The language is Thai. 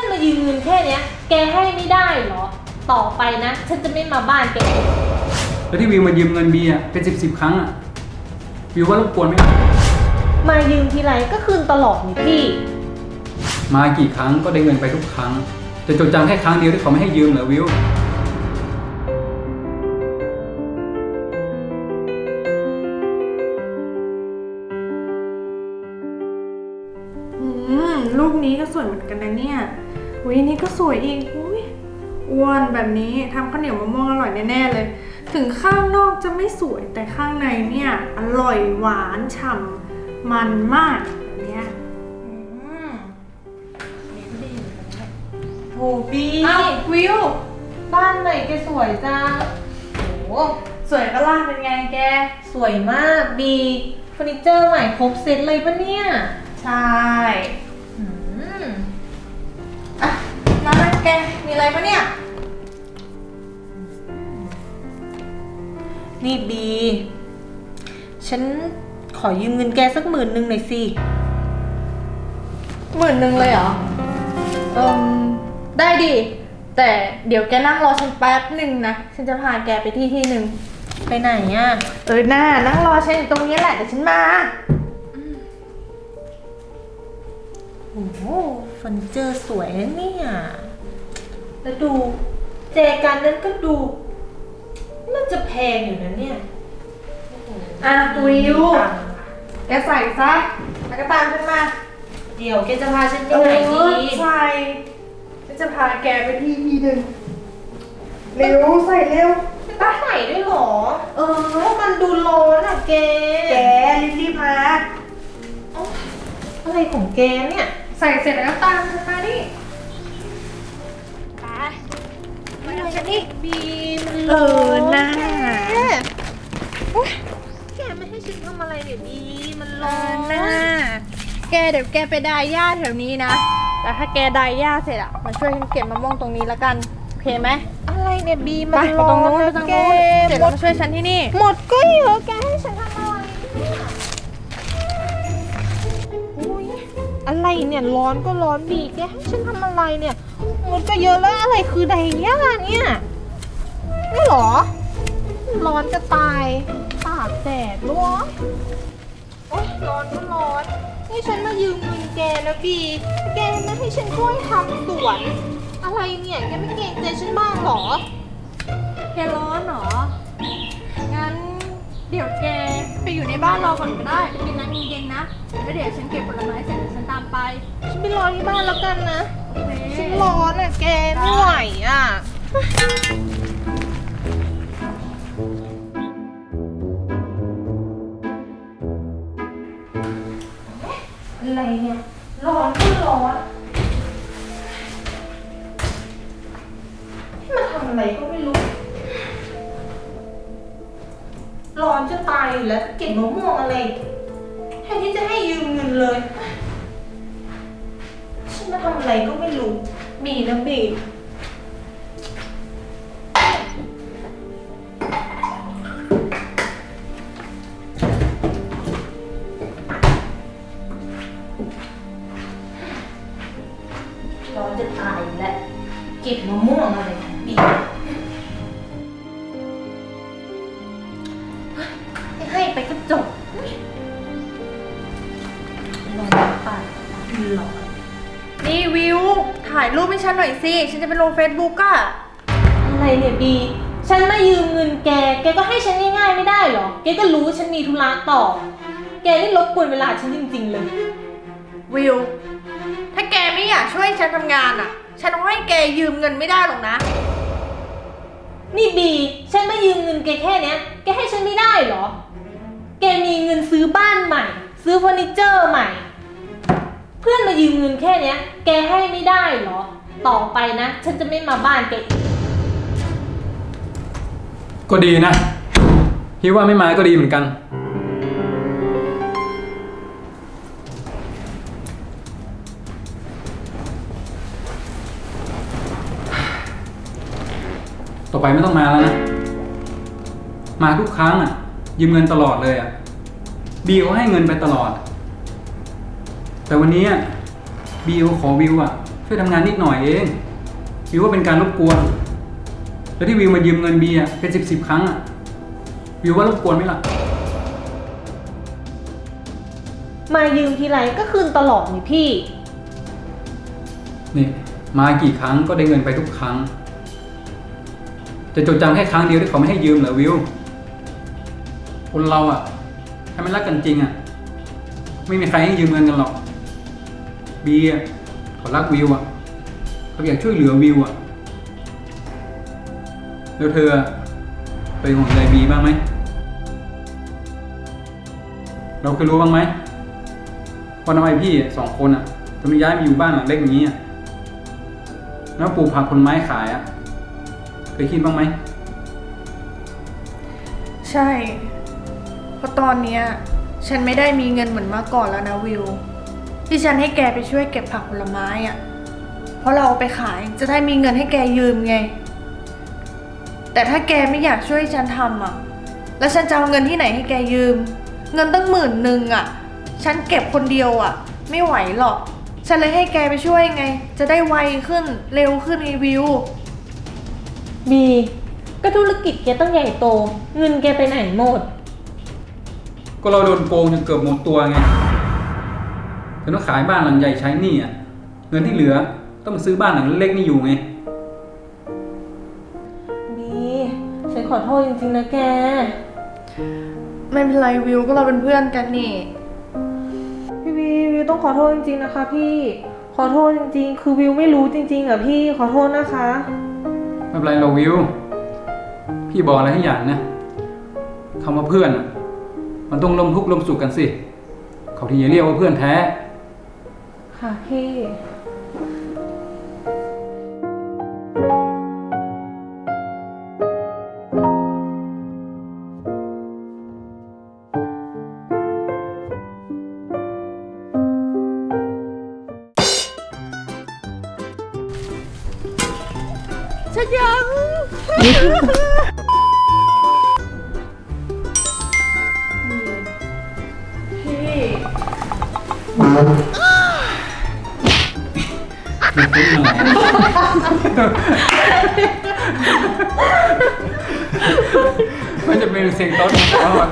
อนมายืมเงินแค่เนี้ย แกให้ไม่ได้เหรอ ต่อไปนะ ฉันจะไม่มาบ้านแกอีกแล้วที่วิวมายืมเงินบีอะเป็นสิบสิบครั้งอะวิวว่ารบกวนไหมมายืมทีไรก็คืนตลอดนี่พี่ มากี่ครั้งก็ได้เงินไปทุกครั้ง จะจดจำแค่ครั้งเดียวที่เขาไม่ให้ยืมเหรอวิว อุ้ยนี่ก็สวยอีกอุ้ยอ้วนแบบนี้ทำข้าวเหนียวมะม่วงอร่อยแน่ๆเลย ถึงข้างนอกจะไม่สวยแต่ข้างในเนี่ยอร่อยหวานฉ่ำมันมากแบบเนี้ยอืมนี่ก็ดีเหมือนกันนะโหบีอ้าววิวบ้านไหนแกสวยจังโหสวยก็ล่างเป็นไงแก สวยมากบีเฟอร์นิเจอร์ใหม่ครบเซ็ตเลยปะเนี่ย ใช่ มาไหมแกมีอะไรปะเนี่ย นี่บี ฉันขอยืมเงินแกสักหมื่นหนึ่งหน่อยสิ หมื่นหนึ่งเลยเหรอ เอืมได้ดิ แต่เดี๋ยวแกนั่งรอฉันแป๊บหนึ่งนะ ฉันจะพาแกไปที่ที่หนึ่ง ไปไหนอะ เออหน้านั่งรอฉันอยู่ตรงนี้แหละเดี๋ยวฉันมา โอ้โหเฟอร์นิเจอร์สวยนะเนี่ย แล้วดูแจกันนั้นก็ดูน่าจะแพงอยู่นะเนี่ยอะวิวแกใส่ซะแล้วก็ตามฉันมาเดี๋ยวแกจะพาฉันไปไหนดีเออใส่ฉันจะพาแกไปที่ที่หนึ่งเร็วใส่เร็วต้องใส่ด้วยเหรอ เออเพราะมันดูร้อนอะแกแกรีบๆมาอะไรของแกเนี่ย ใส่เสร็จแล้วก็ตามฉันมานี่ ฉันนี่บีมันเอร้ออนน่าแกแกไม่ให้ฉันทำอะไรเดี๋ยวบีมันเอร้ออนน่าแกเดี๋ยวแกไปดายหญ้าแถวนี้นะ แต่ถ้าแกดายหญ้าเสร็จอะมาช่วยฉันเก็บมะม่วงตรงนี้แล้วกัน โอเคไหมอะไรเนี่ยบีไปมันไปร้ตอรงนู้นนไปนะตรงแกนู้นเสร็จหมแล้วดมาช่วยฉันที่นี่ หมดก็เยอะแกให้ฉันทำอะไรเนี่ยอุ๊ยอะไรเนี่ยร้อนก็ร้อนบีแกให้ฉันทำอะไรเนี่ย หมดก็เยอะแล้วอะไรคือไดย่าเนี่ยนี่เหรอ ร้อนจะตายตากแดดร้อนโอ๊ยร้อนก็ร้อนนี่ฉันมายืมเงินแกนะบี แกไม่ให้ฉันช่วยทำสวน อะไรเนี่ย แกไม่เกรงใจฉันบ้างเหรอ แกร้อนเหรอ งั้นเดี๋ยวแกไปอยู่ในบ้านเราก่อนก็ได้ไปกินน้ำเย็นๆนะ แล้วเดี๋ยวฉันเก็บผลไม้เสร็จเดี๋ยวฉันตามไป ฉันไปรอที่บ้านแล้วกันนะโอเค ฉันร้อนอะแกไม่ไหวอะ อะไรเนี่ย ร้อนก็ร้อนให้มาทำอะไรก็ไม่รู้ ร้อนจะตายอยู่แล้วเก็บมะม่วงอะไรแทนที่จะให้ยืมเงินเลย ทำอะไรก็ไม่รู้บีนะบีร้อนจะตายอยู่แล้วเก็บมะม่วงอะไรของบี ให้ฉันหน่อยสิ ฉันจะไปลงเฟซบุ๊กอะอะไรเนี่ยบี ฉันมายืมเงินแก แกก็ให้ฉันง่ายๆไม่ได้เหรอ แกก็รู้ว่าฉันมีธุระต่อ แกนี่รบกวนเวลาฉันจริงๆเลย วิว ถ้าแกไม่อยากช่วยฉันทำงานอะฉันให้แกยืมเงินไม่ได้หรอกนะ นี่บี ฉันมายืมเงินแกแค่เนี้ย แกให้ฉันไม่ได้เหรอ แกมีเงินซื้อบ้านใหม่ ซื้อเฟอร์นิเจอร์ใหม่ เพื่อนมายืมเงินแค่เนี้ย แกให้ไม่ได้เหรอ ต่อไปนะ ฉันจะไม่มาบ้านแกอีกก็ดีนะ พี่ว่าไม่มาก็ดีเหมือนกัน ต่อไปไม่ต้องมาแล้วนะ มาทุกครั้งอะ ยืมเงินตลอดเลยอะ บีเขาให้เงินไปตลอด แต่วันนี้อะบีเขาขอวิวอะ ช่วยทำงานนิดหน่อยเองวิวว่าเป็นการรบกวน แล้วที่วิวมายืมเงินบีอะเป็นสิบสิบครั้งอะวิวว่ารบกวนไหมล่ะ มายืมทีไรก็คืนตลอดนี่พี่ นี่ มากี่ครั้งก็ได้เงินไปทุกครั้ง จะจดจำแค่ครั้งเดียวที่เขาไม่ให้ยืมเหรอวิว คนเราอะถ้ามันรักกันจริงอะ ไม่มีใครให้ยืมเงินกันหรอกบีอะ เขารักวิวอะเขาอยากช่วยเหลือวิวอะแล้วเธอเคยห่วงใยบีบ้างไหม เราเคยรู้บ้างไหมว่าทำไมพี่สองคนอะถึงย้ายมาอยู่บ้านหลังเล็กอย่างนี้อะแล้วปลูกผักผลไม้ขายอะเคยคิดบ้างไหม ใช่ เพราะตอนเนี้ย ฉันไม่ได้มีเงินเหมือนเมื่อก่อนแล้วนะวิว ที่ฉันให้แกไปช่วยเก็บผักผลไม้อะเพราะเราเอาไปขายจะได้มีเงินให้แกยืมไง แต่ถ้าแกไม่อยากช่วยฉันทำอะแล้วฉันจะเอาเงินที่ไหนให้แกยืม เงินตั้งหมื่นหนึ่งอะฉันเก็บคนเดียวอะไม่ไหวหรอก ฉันเลยให้แกไปช่วยไง จะได้ไวขึ้นเร็วขึ้นไงวิว บีก็ธุรกิจแกต้องใหญ่โต เงินแกไปไหนหมด ก็เราโดนโกงจนเกือบหมดตัวไง ถึงต้องขายบ้านหลังใหญ่ใช้หนี้อะเงินที่เหลือต้องมาซื้อบ้านหลังเล็กนี่อยู่ไง บีฉันขอโทษจริงๆนะแก ไม่เป็นไรวิวก็เราเป็นเพื่อนกันนี่ พี่วิววิวต้องขอโทษจริงๆนะคะ พี่ขอโทษจริง ๆ คือวิวไม่รู้จริงๆอะพี่ขอโทษนะคะ ไม่เป็นไรเราวิว พี่บอกอะไรให้อย่างนะคำว่าเพื่อนอะมันต้องร่วมทุกข์ร่วมสุขกันสิ เขาถึงจะเรียกว่าเพื่อนแท้ ค่ะพี่ฉันยัง จะเป็นเสียงต้นของเขาอะ